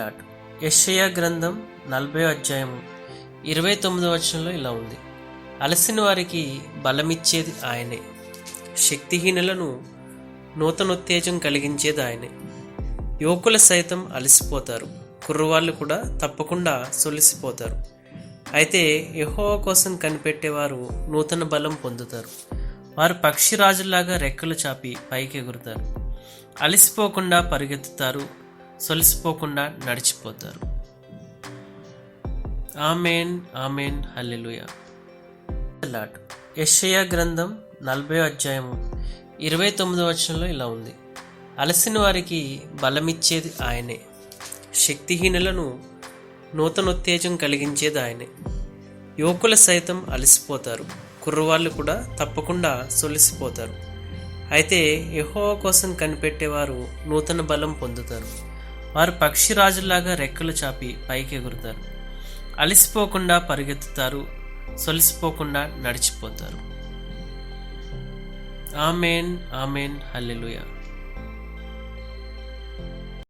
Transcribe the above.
Lot యెషయా గ్రంథం నలభై అధ్యాయం ఇరవై తొమ్మిదో వచనంలో ఇలా ఉంది. అలసిన వారికి బలమిచ్చేది ఆయనే. శక్తిహీనులను నూతనోత్తేజం కలిగించేది ఆయనే. యువకుల సైతం అలసిపోతారు. కుర్రవాళ్ళు కూడా తప్పకుండా సొలిసిపోతారు. అయితే యహోవ కోసం కనిపెట్టేవారు నూతన బలం పొందుతారు. వారు పక్షిరాజులాగా రెక్కలు చాపి పైకి ఎగురుతారు అలసిపోకుండా పరిగెత్తుతారు. సొలిసిపోకుండా నడిచిపోతారు. ఆమెన్ ఆమెన్ హల్లెలూయా. లాట్. యెషయా గ్రంథం నలభై అధ్యాయం ఇరవై తొమ్మిదో వచనంలో ఇలా ఉంది. అలసిన వారికి బలమిచ్చేది ఆయనే. శక్తిహీనులను నూతనోత్తేజం కలిగించేది ఆయనే. యువకుల సైతం అలసిపోతారు. కుర్రవాళ్ళు కూడా తప్పకుండా సొలిసిపోతారు. అయితే యెహోవా కోసం కనిపెట్టేవారు నూతన బలం పొందుతారు. వారు పక్షిరాజులాగా రెక్కలు చాపి పైకి ఎగురుతారు. అలసిపోకుండా పరిగెత్తుతారు సొలిసిపోకుండా నడిచిపోతారు. Amen amen hallelujah.